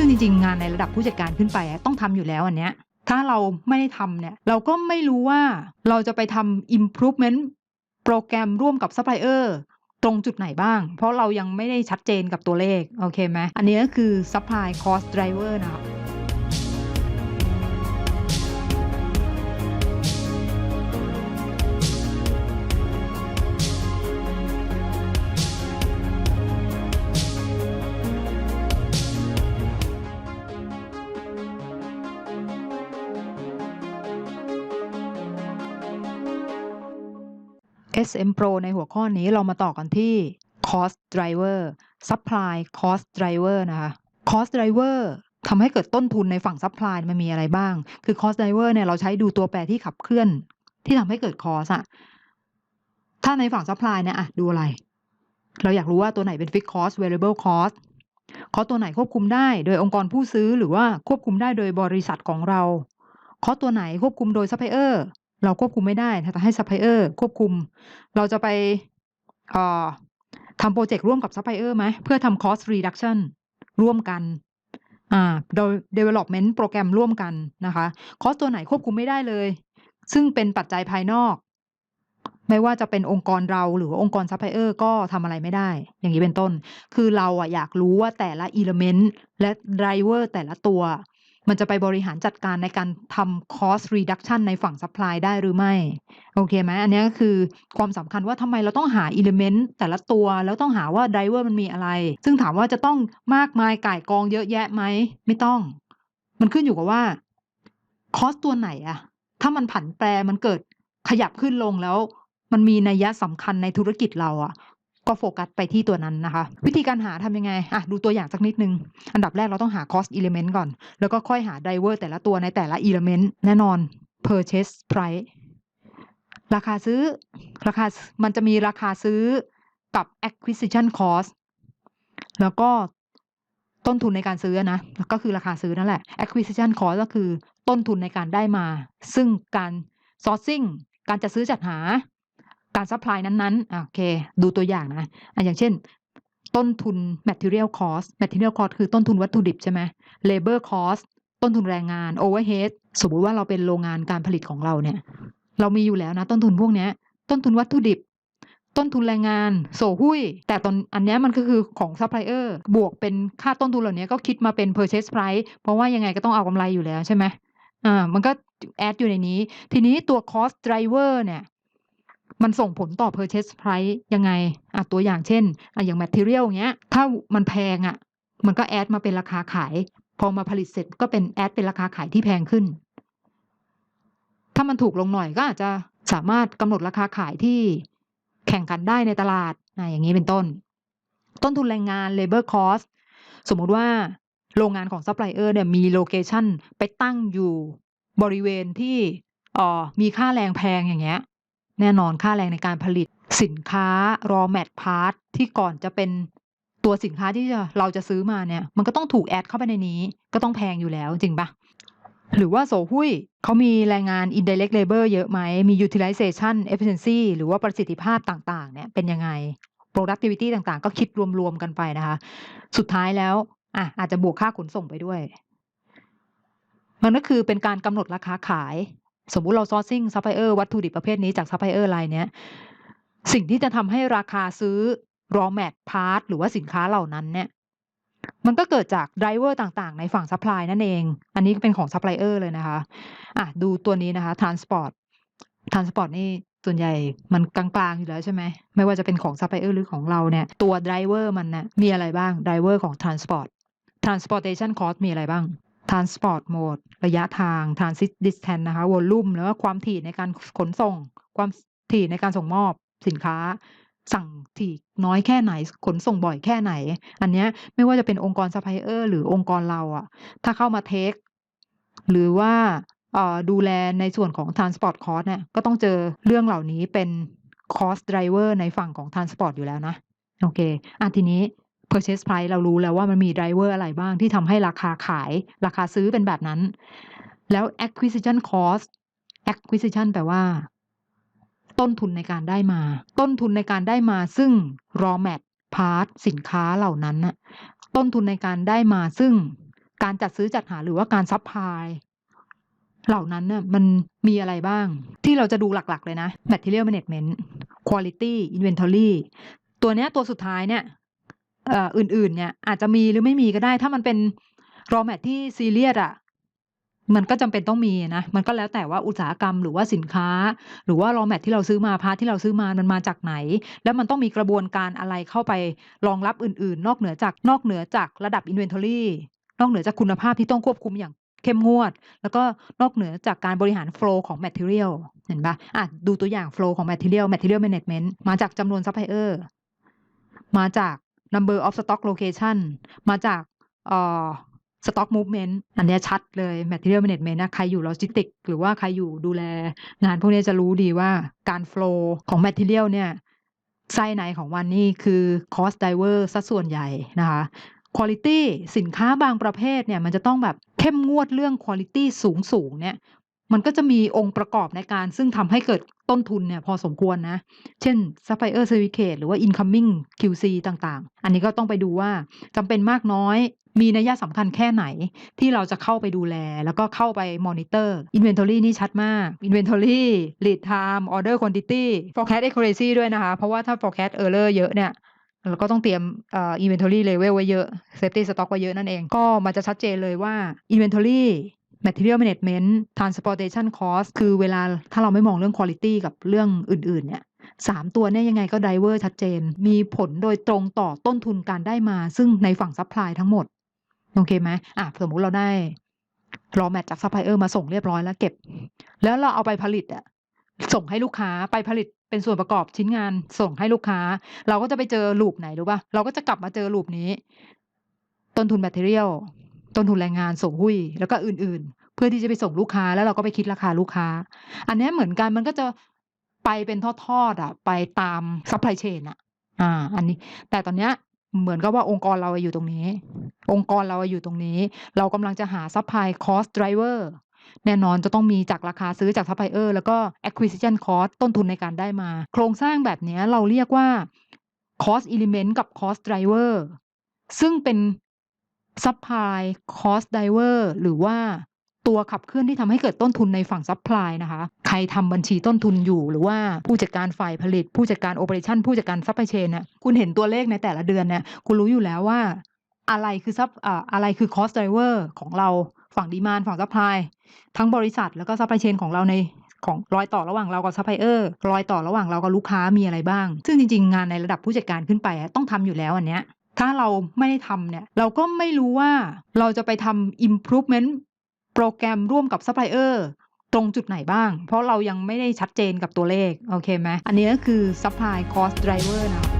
ซึ่งจริงๆ งานในระดับผู้จัดการขึ้นไปต้องทำอยู่แล้วอันเนี้ยถ้าเราไม่ได้ทำเนี่ยเราก็ไม่รู้ว่าเราจะไปทำ improvement โปรแกรมร่วมกับซัพพลายเออร์ตรงจุดไหนบ้าง เพราะเรายังไม่ได้ชัดเจนกับตัวเลข โอเคไหมอันนี้ก็คือ supply cost driver นะคะ SM Pro ในหัวข้อนี้เรามาต่อกันที่ cost driver supply cost driver นะคะ cost driver ทำให้เกิดต้นทุนในฝั่ง supply มันมีอะไรบ้าง คือ cost driver เนี่ยเราใช้ดูตัวแปรที่ขับเคลื่อน ที่ทำให้เกิด cost อะถ้าในฝั่ง supply เนี่ยอะดูอะไร เราอยากรู้ว่าตัวไหนเป็น fixed cost variable cost คอตัวไหนควบคุมได้โดยองค์กรผู้ซื้อหรือว่าควบคุมได้โดยบริษัทของเราคอตัวไหนควบคุมโดยซัพพลายเออร์ เราควบคุมไม่ได้แต่ให้ซัพพลายเออร์ควบคุม เราจะไปออทำโปรเจกต์ร่วมกับซัพพลายเออร์ไหมเพื่อทำ cost reduction ร่วมกันอ่าโดย development โปรแกรมร่วมกันนะคะ cost ตัวไหนควบคุมไม่ได้เลย ซึ่งเป็นปัจจัยภายนอก ไม่ว่าจะเป็นองค์กรเราหรือว่าองค์กรซัพพลายเออร์ก็ทำอะไรไม่ได้ อย่างนี้เป็นต้น คือเราอะอยากรู้ว่าแต่ละ element และ driver แต่ละตัว มันจะไปบริหารจัดการในการทำ cost reduction ในฝั่ง supply ได้หรือไม่ โอเคไหมอันนี้ก็คือความสำคัญว่าทำไมเราต้องหา element แต่ละตัว แล้วต้องหาว่า driver มันมีอะไร ซึ่งถามว่าจะต้องมากมายก่ายกองเยอะแยะไหม ไม่ต้อง มันขึ้นอยู่กับว่า cost ตัวไหนอะถ้ามันผันแปรมันเกิดขยับขึ้นลงแล้ว มันมีนัยยะสำคัญในธุรกิจเราอะ ก็โฟกัสไปที่ตัวนั้นนะคะ วิธีการหาทำยังไงอะดูตัวอย่างสักนิดนึง อันดับแรกเราต้องหา cost element ก่อน แล้วก็ค่อยหา driver แต่ละตัวในแต่ละ element แน่นอน purchase price ราคาซื้อราคามันจะมีราคาซื้อกับ acquisition cost แล้วก็ต้นทุนในการซื้อนะก็คือราคาซื้อนั่นแหละ acquisition cost ก็คือต้นทุนในการได้มา ซึ่งการ sourcing การจะซื้อจัดหา การ supply นั้นๆโอเค ดูตัวอย่างนะอะอย่างเช่น ต้นทุน material cost material cost คือต้นทุนวัตถุดิบใช่ไหม labor cost ต้นทุนแรงงาน overhead สมมติว่าเราเป็นโรงงานการผลิตของเราเนี่ย เรามีอยู่แล้วนะ ต้นทุนพวกนี้ต้นทุนวัตถุดิบ ต้นทุนแรงงาน โสหุ้ย แต่ตอนอันนี้มันก็คือของซัพพลายเออร์บวกเป็นค่าต้นทุนเหล่านี้ก็คิดมาเป็น purchase price เพราะว่ายังไงก็ต้องเอากำไรอยู่แล้วใช่ไหมอ่ามันก็แอดอยู่ในนี้ ทีนี้ตัว cost driver เนี่ย มันส่งผลต่อ purchase price ยังไงอะตัวอย่างเช่นอะอย่าง material เงี้ย ถ้ามันแพงอะ มันก็แอดมาเป็นราคาขาย พอมาผลิตเสร็จก็เป็นแอดเป็นราคาขายที่แพงขึ้น ถ้ามันถูกลงหน่อยก็อาจจะสามารถกำหนดราคาขายที่แข่งขันได้ในตลาดอะอย่างนี้เป็นต้น ต้นทุนแรงงาน labor cost สมมุติว่าโรงงานของซัพพลายเออร์เนี่ยมีโลเคชันไปตั้งอยู่บริเวณที่ออมีค่าแรงแพงอย่างเงี้ย แน่นอนค่าแรงในการผลิตสินค้า raw mat part ที่ก่อนจะเป็นตัวสินค้าที่เราจะซื้อมาเนี่ย มันก็ต้องถูกแอดเข้าไปในนี้ ก็ต้องแพงอยู่แล้วจริงปะหรือว่าโสหุ้ยเขามีแรงงาน indirect labor เยอะไหม มี utilization efficiency หรือว่าประสิทธิภาพต่างๆ เนี่ยเป็นยังไง productivity ต่างๆ ก็คิดรวมๆกันไปนะคะ สุดท้ายแล้วอะอาจจะบวกค่าขนส่งไปด้วย มันก็คือเป็นการกำหนดราคาขาย สมมุติเรา sourcing supplier วัตถุดิบประเภทนี้จาก supplier รายนี้สิ่งที่จะทำให้ราคาซื้อ raw mat part หรือว่าสินค้าเหล่านั้นเนี่ยมันก็เกิดจาก driver ต่างๆ ในฝั่ง supply นั่นเอง อันนี้เป็นของ supplier เลยนะคะอะดูตัวนี้นะคะ transport transport นี่ส่วนใหญ่มันกลางๆอยู่แล้วใช่ไหม ไม่ว่าจะเป็นของ supplier หรือของเราเนี่ย ตัว driver มันน่ะมีอะไรบ้าง driver ของ transport transportation cost มีอะไรบ้าง transport mode ระยะทาง transit distance นะคะ volume แล้วก็ความถี่ในการขนส่ง ความถี่ในการส่งมอบสินค้า สั่งถี่น้อยแค่ไหน ขนส่งบ่อยแค่ไหน อันเนี้ยไม่ว่าจะเป็นองค์กร supplier หรือองค์กรเราอะถ้าเข้ามาเทคหรือว่าดูแลในส่วนของ transport cost เนี่ยก็ต้องเจอเรื่องเหล่านี้เป็น cost driver ในฝั่งของ transport อยู่แล้วนะ โอเคอะทีนี้ purchase price เรารู้แล้วว่ามันมี driver อะไรบ้างที่ทำให้ราคาขาย ราคาซื้อเป็นแบบนั้น แล้ว acquisition cost acquisition แปลว่า ต้นทุนในการได้มา ต้นทุนในการได้มาซึ่ง raw mat part สินค้าเหล่านั้นน่ะต้นทุนในการได้มาซึ่งการจัดซื้อจัดหาหรือว่าการซัพพลายเหล่านั้นน่ะมันมีอะไรบ้าง ที่เราจะดูหลักๆเลยนะ material management quality inventory ตัวเนี้ยตัวสุดท้ายเนี่ย เอ่ออื่น ๆ เนี่ยอาจจะมีหรือไม่มีก็ได้ ถ้ามันเป็น raw mat ที่ซีเรียสอะมันก็จำเป็นต้องมีนะ มันก็แล้วแต่ว่าอุตสาหกรรมหรือว่าสินค้า หรือว่า raw mat ที่เราซื้อมาพาร์ทที่เราซื้อมามันมาจากไหน แล้วมันต้องมีกระบวนการอะไรเข้าไปรองรับอื่น ๆ นอกเหนือจากนอกเหนือจากระดับ inventory นอกเหนือจากคุณภาพที่ต้องควบคุมอย่างเข้มงวด แล้วก็นอกเหนือจากการบริหาร flow ของ material เห็นปะอะดูตัวอย่าง flow ของ material material management มาจากจำนวน supplier มาจาก number of stock location มาจากเอ่อ stock movement อันนี้ชัดเลย material management นะใครอยู่ logistics หรือว่าใครอยู่ดูแล งานพวกนี้จะรู้ดีว่าการ flow ของ material เนี่ยไส้ในของวันนี่คือ cost driver ซะส่วนใหญ่นะคะ quality สินค้าบางประเภทเนี่ยมันจะต้องแบบเข้มงวดเรื่อง quality สูงสูงเนี่ย มันก็จะมีองค์ประกอบในการ ซึ่งทำให้เกิดต้นทุนเนี่ยพอสมควรนะ เช่น supplier certificate หรือว่า incoming QC ต่างๆ อันนี้ก็ต้องไปดูว่าจำเป็นมากน้อย มีนัยสำคัญแค่ไหนที่เราจะเข้าไปดูแล แล้วก็เข้าไป monitor inventory นี่ชัดมาก inventory lead time order quantity forecast accuracy ด้วยนะคะ เพราะว่าถ้า forecast error เยอะเนี่ยเราก็ต้องเตรียมเอ่อ inventory level ไว้เยอะ safety stock ไว้เยอะนั่นเอง ก็มันจะชัดเจนเลยว่า inventory material management transportation cost คือเวลาถ้าเราไม่มองเรื่อง quality กับเรื่องอื่น ๆ เนี่ยสามตัวเนี่ยยังไงก็ driver ชัดเจน มีผลโดยตรงต่อต้นทุนการได้มา ซึ่งในฝั่ง supply ทั้งหมด โอเคไหมอะสมมติเราได้ raw mat จาก supplier มาส่งเรียบร้อยแล้วเก็บ แล้วเราเอาไปผลิตอะส่งให้ลูกค้าไปผลิตเป็นส่วนประกอบชิ้นงานส่งให้ลูกค้า เราก็จะไปเจอลูปไหนรู้ป่ะเราก็จะกลับมาเจอลูปนี้ ต้นทุนแบตเตอรี่ ต้นทุนแรงงานส่งหุ้ยแล้วก็อื่น ๆ เพื่อที่จะไปส่งลูกค้าแล้วเราก็ไปคิดราคาลูกค้า อันนี้เหมือนกันมันก็จะไปเป็นทอดๆอะ ไปตามซัพพลายเชนอะ อ่า อันนี้ แต่ตอนเนี้ยเหมือนกับว่าองค์กรเราอยู่ตรงนี้ องค์กรเราอยู่ตรงนี้ เรากำลังจะหาซัพพลายคอสต์ไดรเวอร์แน่นอนจะต้องมีจากราคาซื้อจากซัพพลายเออร์แล้วก็ acquisition cost ต้นทุนในการได้มา โครงสร้างแบบเนี้ยเราเรียกว่า cost element กับ cost driver ซึ่งเป็น supply cost driver หรือว่าตัวขับเคลื่อนที่ทำให้เกิดต้นทุนในฝั่ง supply นะคะ ใครทำบัญชีต้นทุนอยู่ หรือว่าผู้จัดการฝ่ายผลิต ผู้จัดการ operation ผู้จัดการ supply chain เนี่ยคุณเห็นตัวเลขในแต่ละเดือนเนี่ยคุณรู้อยู่แล้วว่าอะไรคือซับอ่าอะไรคือ cost driver ของเราฝั่ง demand ฝั่ง supply ทั้งบริษัทแล้วก็ supply chain ของเราในของรอยต่อระหว่างเรากับซัพพลายเออร์รอยต่อระหว่างเรากับลูกค้ามีอะไรบ้าง ซึ่งจริงๆ งานในระดับผู้จัดการขึ้นไปต้องทำอยู่แล้วอันเนี้ย ถ้าเราไม่ได้ทำเนี่ย เราก็ไม่รู้ว่าเราจะไปทำ improvement โปรแกรมร่วมกับซัพพลายเออร์ตรงจุดไหนบ้าง เพราะเรายังไม่ได้ชัดเจนกับตัวเลข โอเคไหม อันนี้ก็คือ supply cost driver นะ